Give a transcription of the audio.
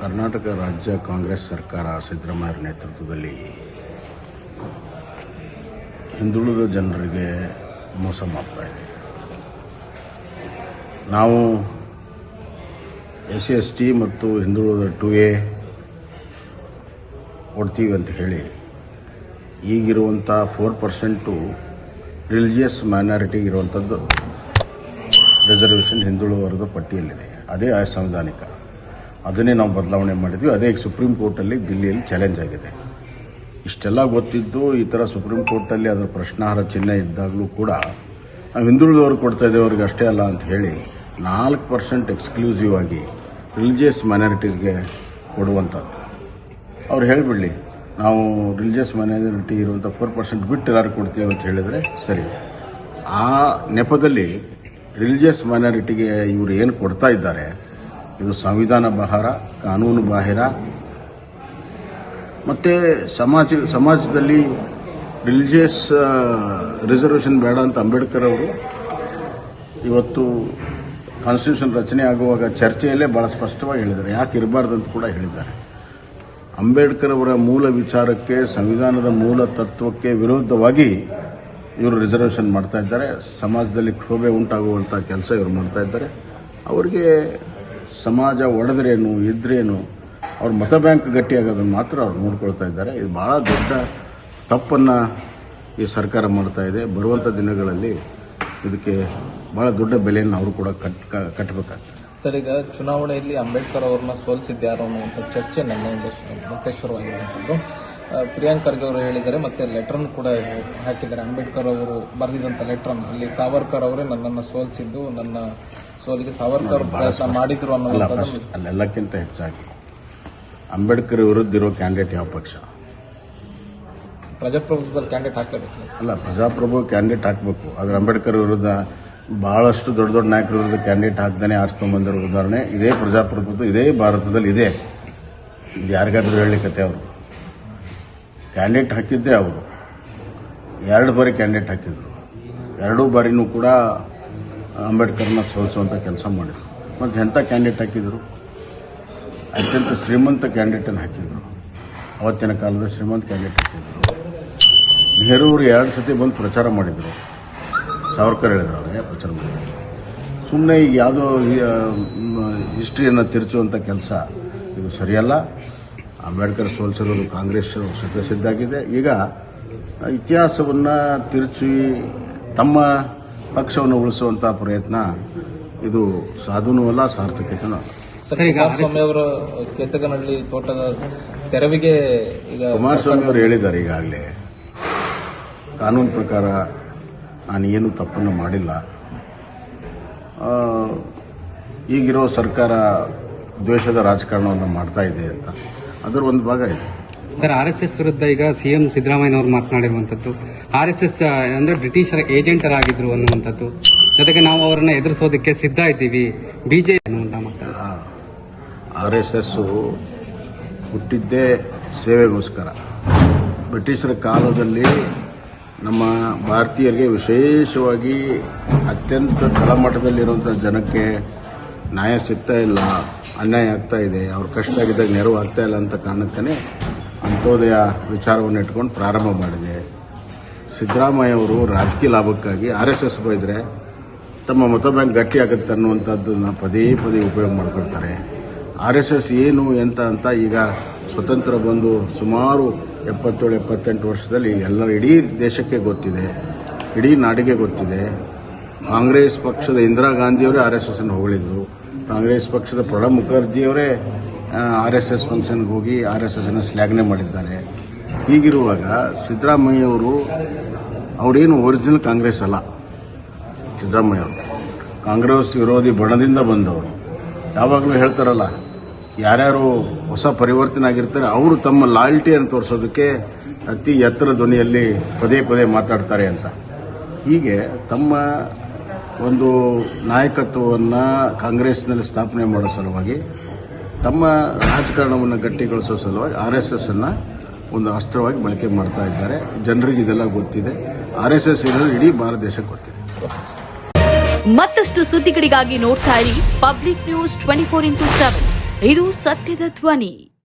ಕರ್ನಾಟಕ ರಾಜ್ಯ ಕಾಂಗ್ರೆಸ್ ಸರ್ಕಾರ ಸಿದ್ದರಾಮಯ್ಯ ನೇತೃತ್ವದಲ್ಲಿ ಹಿಂದುಳಿದ ಜನರಿಗೆ ಮೋಸ ಮಾಡ್ತಾ ಇದೆ. ನಾವು ಎಸ್ ಎಸ್ ಟಿ ಮತ್ತು ಹಿಂದುಳಿದ ಟು ಎ ಕೊಡ್ತೀವಿ ಅಂತ ಹೇಳಿ ಈಗಿರುವಂಥ ಫೋರ್ ಪರ್ಸೆಂಟು ರಿಲಿಜಿಯಸ್ ಮೈನಾರಿಟಿ ಇರುವಂಥದ್ದು ರಿಸರ್ವೇಷನ್ ಹಿಂದುಳಿದ ಪಟ್ಟಿಯಲ್ಲಿದೆ. ಅದೇ ಅಸಂವಿಧಾನಿಕ. ಅದನ್ನೇ ನಾವು ಬದಲಾವಣೆ ಮಾಡಿದ್ವಿ. ಅದೇ ಸುಪ್ರೀಂ ಕೋರ್ಟಲ್ಲಿ ದಿಲ್ಲಿಯಲ್ಲಿ ಚಾಲೆಂಜ್ ಆಗಿದೆ. ಇಷ್ಟೆಲ್ಲ ಗೊತ್ತಿದ್ದು ಈ ಥರ ಸುಪ್ರೀಂ ಕೋರ್ಟಲ್ಲಿ ಅದರ ಪ್ರಶ್ನಾರ್ಹ ಚಿಹ್ನೆ ಇದ್ದಾಗಲೂ ಕೂಡ ನಾವು ಹಿಂದುಳಿದವ್ರಿಗೆ ಕೊಡ್ತಾ ಇದ್ದೇವೆ ಅವ್ರಿಗೆ ಅಷ್ಟೇ ಅಲ್ಲ ಅಂತ ಹೇಳಿ ನಾಲ್ಕು ಪರ್ಸೆಂಟ್ ಎಕ್ಸ್ಕ್ಲೂಸಿವ್ ಆಗಿ ರಿಲಿಜಿಯಸ್ ಮೈನಾರಿಟೀಸ್ಗೆ ಕೊಡುವಂಥದ್ದು. ಅವ್ರು ಹೇಳಿಬಿಡಲಿ, ನಾವು ರಿಲಿಜಿಯಸ್ ಮೈನಾರಿಟಿ ಇರುವಂಥ ಫೋರ್ ಪರ್ಸೆಂಟ್ ಬಿಟ್ಟು ಎಲ್ಲರೂ ಕೊಡ್ತೀವಿ ಅಂತ ಹೇಳಿದರೆ ಸರಿ. ಆ ನೆಪದಲ್ಲಿ ರಿಲಿಜಿಯಸ್ ಮೈನಾರಿಟಿಗೆ ಇವರು ಏನು ಕೊಡ್ತಾ ಇದ್ದಾರೆ, ಇದು ಸಂವಿಧಾನ ಬಾಹಿರ ಕಾನೂನು ಬಾಹಿರ. ಮತ್ತು ಸಮಾಜ, ಸಮಾಜದಲ್ಲಿ ರಿಲಿಜಿಯಸ್ ರಿಸರ್ವೇಷನ್ ಬೇಡ ಅಂತ ಅಂಬೇಡ್ಕರ್ ಅವರು ಇವತ್ತು ಕಾನ್ಸ್ಟಿಟ್ಯೂಷನ್ ರಚನೆ ಆಗುವಾಗ ಚರ್ಚೆಯಲ್ಲೇ ಭಾಳ ಸ್ಪಷ್ಟವಾಗಿ ಹೇಳಿದ್ದಾರೆ. ಯಾಕೆ ಇರಬಾರ್ದು ಅಂತ ಕೂಡ ಹೇಳಿದ್ದಾರೆ. ಅಂಬೇಡ್ಕರ್ ಅವರ ಮೂಲ ವಿಚಾರಕ್ಕೆ, ಸಂವಿಧಾನದ ಮೂಲ ತತ್ವಕ್ಕೆ ವಿರೋಧವಾಗಿ ಇವರು ರಿಸರ್ವೇಷನ್ ಮಾಡ್ತಾ ಇದ್ದಾರೆ. ಸಮಾಜದಲ್ಲಿ ಕ್ಷೋಭೆ ಉಂಟಾಗುವಂಥ ಕೆಲಸ ಇವರು ಮಾಡ್ತಾ ಇದ್ದಾರೆ. ಅವರಿಗೆ ಸಮಾಜ ಒಡೆದ್ರೇನು, ಇದ್ರೇನು, ಅವ್ರ ಮತ ಬ್ಯಾಂಕ್ ಗಟ್ಟಿಯಾಗೋದನ್ನು ಮಾತ್ರ ಅವ್ರು ನೋಡ್ಕೊಳ್ತಾ ಇದ್ದಾರೆ. ಇದು ಭಾಳ ದೊಡ್ಡ ತಪ್ಪನ್ನು ಈ ಸರ್ಕಾರ ಮಾಡ್ತಾ ಇದೆ. ಬರುವಂಥ ದಿನಗಳಲ್ಲಿ ಇದಕ್ಕೆ ಭಾಳ ದೊಡ್ಡ ಬೆಲೆಯನ್ನು ಅವರು ಕೂಡ ಕಟ್ ಕಟ್ಟಬೇಕಾಗ್ತದೆ ಸರ್, ಈಗ ಚುನಾವಣೆಯಲ್ಲಿ ಅಂಬೇಡ್ಕರ್ ಅವ್ರನ್ನ ಸೋಲಿಸಿದ್ಯಾರು ಅನ್ನುವಂಥ ಚರ್ಚೆ ನನ್ನ ಒಂದಷ್ಟು ಮತ್ತೆ ಶುರುವಾಗಿರುವಂಥದ್ದು ಪ್ರಿಯಾಂಕ್ ಖರ್ಗೆ ಅವರು ಹೇಳಿದ್ದಾರೆ ಮತ್ತೆ ಲೆಟರ್ ಕೂಡ ಹಾಕಿದ್ದಾರೆ. ಅಂಬೇಡ್ಕರ್ ಅವರು ಬರೆದಿದ್ದಂಥ ಲೆಟರ್ ಅಲ್ಲಿ ಸಾವರ್ಕರ್ ಅವರೇ ನನ್ನನ್ನು ಸೋಲಿಸಿದ್ದು ನನ್ನ ಸೋಲಿಗೆ ಸಾವರ್ಕರ್ ಪ್ರಯತ್ನ ಮಾಡಿದ್ರು ಅನ್ನುವಂಥದ್ದು ಅಲ್ಲೆಲ್ಲಕ್ಕಿಂತ ಹೆಚ್ಚಾಗಿ ಅಂಬೇಡ್ಕರ್ ವಿರುದ್ಧ ಇರೋ ಕ್ಯಾಂಡಿಡೇಟ್ ಯಾವ ಪಕ್ಷ? ಪ್ರಜಾಪ್ರಭುತ್ವದಲ್ಲಿ ಕ್ಯಾಂಡಿಡೇಟ್ ಹಾಕಬೇಕು ಅಲ್ಲ ಪ್ರಜಾಪ್ರಭು ಕ್ಯಾಂಡಿಡೇಟ್ ಹಾಕಬೇಕು. ಆದ್ರೆ ಅಂಬೇಡ್ಕರ್ ವಿರುದ್ಧ ಬಹಳಷ್ಟು ದೊಡ್ಡ ದೊಡ್ಡ ನಾಯಕರ ವಿರುದ್ಧ ಕ್ಯಾಂಡಿಡೇಟ್ ಹಾಕ್ದಾನೆ ಆರಿಸ್ಕೊಂಡ್ಬಂದಿರೋ ಉದಾಹರಣೆ ಇದೇ ಪ್ರಜಾಪ್ರಭುತ್ವ ಇದೇ ಭಾರತದಲ್ಲಿ ಇದೆ. ಇದು ಯಾರಿಗಾದ್ರೂ ಹೇಳಲಿಕ್ಕತ್ತೆ ಅವರು? ಕ್ಯಾಂಡಿಡೇಟ್ ಹಾಕಿದ್ದೇ ಅವರು. ಎರಡು ಬಾರಿ ಕ್ಯಾಂಡಿಡೇಟ್ ಹಾಕಿದ್ರು. ಎರಡೂ ಬಾರಿನೂ ಕೂಡ ಅಂಬೇಡ್ಕರ್ನ ಸೋಲಿಸುವಂಥ ಕೆಲಸ ಮಾಡಿದರು. ಮತ್ತು ಎಂಥ ಕ್ಯಾಂಡಿಡೇಟ್ ಹಾಕಿದ್ರು? ಅತ್ಯಂತ ಶ್ರೀಮಂತ ಕ್ಯಾಂಡಿಡೇಟನ್ನು ಹಾಕಿದ್ರು. ಅವತ್ತಿನ ಕಾಲದ ಶ್ರೀಮಂತ ಕ್ಯಾಂಡಿಡೇಟ್ ಹಾಕಿದ್ರು. ನೆಹರು ಅವರು ಎರಡು ಸತಿ ಬಂದು ಪ್ರಚಾರ ಮಾಡಿದರು. ಸಾವರ್ಕರ್ ಹೇಳಿದ್ರು ಅವರೇ ಪ್ರಚಾರ ಮಾಡಿದರು. ಸುಮ್ಮನೆ ಈಗ ಯಾವುದೋ ಹಿಸ್ಟ್ರಿಯನ್ನು ತಿರುಚುವಂಥ ಕೆಲಸ ಇದು ಸರಿಯಲ್ಲ. ಅಂಬೇಡ್ಕರ್ ಸೋಲಿಸಿರೋದು ಕಾಂಗ್ರೆಸ್ ಸದಸ್ಯದ್ದಾಗಿದೆ. ಈಗ ಇತಿಹಾಸವನ್ನು ತಿರುಚಿ ತಮ್ಮ ಪಕ್ಷವನ್ನು ಉಳಿಸುವಂಥ ಪ್ರಯತ್ನ ಇದು ಸಾಧುನೂ ಅಲ್ಲ ಸಾರ್ಥಕತೆನೂ ಅಲ್ಲ. ಸರ್ ಕುಮಾರಸ್ವಾಮಿ ಅವರ ಕೇತಗನಹಳ್ಳಿ ತೋಟದ ತೆರವಿಗೆ ಈಗ ಕುಮಾರಸ್ವಾಮಿ ಅವರು ಹೇಳಿದ್ದಾರೆ ಈಗಾಗಲೇ. ಕಾನೂನು ಪ್ರಕಾರ ನಾನು ಏನು ತಪ್ಪನ್ನು ಮಾಡಿಲ್ಲ. ಆ, ಈಗಿರೋ ಸರ್ಕಾರ ದ್ವೇಷದ ರಾಜಕಾರಣವನ್ನು ಮಾಡ್ತಾ ಇದೆ ಅಂತ. ಅದರ ಒಂದು ಭಾಗ ಇದೆ. ಸರ್ ಆರ್ ಎಸ್ ಎಸ್ ವಿರುದ್ಧ ಈಗ ಸಿಎಂ ಸಿದ್ದರಾಮಯ್ಯನವರು ಮಾತನಾಡಿರುವಂತದ್ದು ಆರ್ ಎಸ್ ಎಸ್ ಅಂದ್ರೆ ಬ್ರಿಟಿಷರ ಏಜೆಂಟರಾಗಿದ್ರು ಅನ್ನುವಂಥದ್ದು. ಜೊತೆಗೆ ನಾವು ಅವರನ್ನ ಎದುರಿಸೋದಕ್ಕೆ ಸಿದ್ಧ ಇದ್ದೀವಿ. ಬಿಜೆಪಿ ಅನ್ನುವಂತ ಮಾತಾಡ ಆರ್ ಎಸ್ ಎಸ್ಸು ಹುಟ್ಟಿದ್ದೇ ಸೇವೆಗೋಸ್ಕರ. ಬ್ರಿಟಿಷರ ಕಾಲದಲ್ಲಿ ನಮ್ಮ ಭಾರತೀಯರಿಗೆ ವಿಶೇಷವಾಗಿ ಅತ್ಯಂತ ತಳಮಟ್ಟದಲ್ಲಿರುವಂಥ ಜನಕ್ಕೆ ನ್ಯಾಯ ಸಿಗ್ತಾ ಇಲ್ಲ, ಅನ್ಯಾಯ ಆಗ್ತಾ ಇದೆ, ಅವ್ರ ಕಷ್ಟ ಆಗಿದ್ದಾಗ ನೆರವು ಆಗ್ತಾ ಇಲ್ಲ ಅಂತ ಕಾರಣಕ್ಕೇ ಅಂತ್ಯೋದಯ ವಿಚಾರವನ್ನು ಇಟ್ಕೊಂಡು ಪ್ರಾರಂಭ ಮಾಡಿದೆ. ಸಿದ್ದರಾಮಯ್ಯ ಅವರು ರಾಜಕೀಯ ಲಾಭಕ್ಕಾಗಿ ಆರ್ ಎಸ್ ಎಸ್ ಬೈದರೆ ತಮ್ಮ ಮತ ಬ್ಯಾಂಕ್ ಗಟ್ಟಿ ಆಗುತ್ತೆ ಅನ್ನುವಂಥದ್ದನ್ನ ಪದೇ ಪದೇ ಉಪಯೋಗ ಮಾಡ್ಕೊಳ್ತಾರೆ. ಆರ್ ಎಸ್ ಎಸ್ ಏನು, ಎಂತ ಅಂತ ಈಗ ಸ್ವತಂತ್ರ ಬಂದು ಸುಮಾರು ಎಪ್ಪತ್ತೇಳು, ಎಪ್ಪತ್ತೆಂಟು ವರ್ಷದಲ್ಲಿ ಎಲ್ಲರ ಇಡೀ ದೇಶಕ್ಕೆ ಗೊತ್ತಿದೆ, ಇಡೀ ನಾಡಿಗೆ ಗೊತ್ತಿದೆ. ಕಾಂಗ್ರೆಸ್ ಪಕ್ಷದ ಇಂದಿರಾ ಗಾಂಧಿಯವರೇ ಆರ್ ಎಸ್ ಎಸ್ ಅನ್ನು ಹೊಗಳಿದ್ರು. ಕಾಂಗ್ರೆಸ್ ಪಕ್ಷದ ಪ್ರಣಬ್ ಮುಖರ್ಜಿಯವರೇ ಆರ್ ಎಸ್ ಎಸ್ ಫಂಕ್ಷನ್ಗೆ ಹೋಗಿ ಆರ್ ಎಸ್ ಎಸ್ ಅನ್ನು ಶ್ಲಾಘನೆ ಮಾಡಿದ್ದಾರೆ. ಹೀಗಿರುವಾಗ ಸಿದ್ದರಾಮಯ್ಯವರು ಅವರೇನು ಒರಿಜಿನಲ್ ಕಾಂಗ್ರೆಸ್ ಅಲ್ಲ. ಸಿದ್ದರಾಮಯ್ಯ ಅವರು ಕಾಂಗ್ರೆಸ್ ವಿರೋಧಿ ಬಣದಿಂದ ಬಂದವರು. ಯಾವಾಗಲೂ ಹೇಳ್ತಾರಲ್ಲ, ಯಾರ್ಯಾರು ಹೊಸ ಪರಿವರ್ತನೆ ಆಗಿರ್ತಾರೆ, ಅವರು ತಮ್ಮ ಲಾಯಲ್ಟಿಯನ್ನು ತೋರಿಸೋದಕ್ಕೆ ಅತಿ ಎತ್ತರ ಧ್ವನಿಯಲ್ಲಿ ಪದೇ ಪದೇ ಮಾತಾಡ್ತಾರೆ ಅಂತ. ಹೀಗೆ ತಮ್ಮ ಒಂದು ನಾಯಕತ್ವವನ್ನು ಕಾಂಗ್ರೆಸ್ನಲ್ಲಿ ಸ್ಥಾಪನೆ ಮಾಡೋ ಸಲುವಾಗಿ, ತಮ್ಮ ರಾಜಕಾರಣವನ್ನು ಗಟ್ಟಿಗೊಳಿಸೋ ಸಲುವಾಗಿ ಆರ್ ಎಸ್ ಎಸ್ ಅನ್ನು ಒಂದು ಅಸ್ತ್ರವಾಗಿ ಬಳಕೆ ಮಾಡ್ತಾ ಇದ್ದಾರೆ. ಜನರಿಗೆ ಇದೆಲ್ಲ ಗೊತ್ತಿದೆ. ಆರ್ ಎಸ್ ಎಸ್ ಇರೋದು ಇಡೀ ಭಾರತ ದೇಶಕ್ಕೆ ಗೊತ್ತಿದೆ. ಮತ್ತಷ್ಟು ಸುದ್ದಿಗಳಿಗಾಗಿ ನೋಡ್ತಾ ಇರಿ public news twenty four into seven. ಇದು ಸತ್ಯದ ಧ್ವನಿ.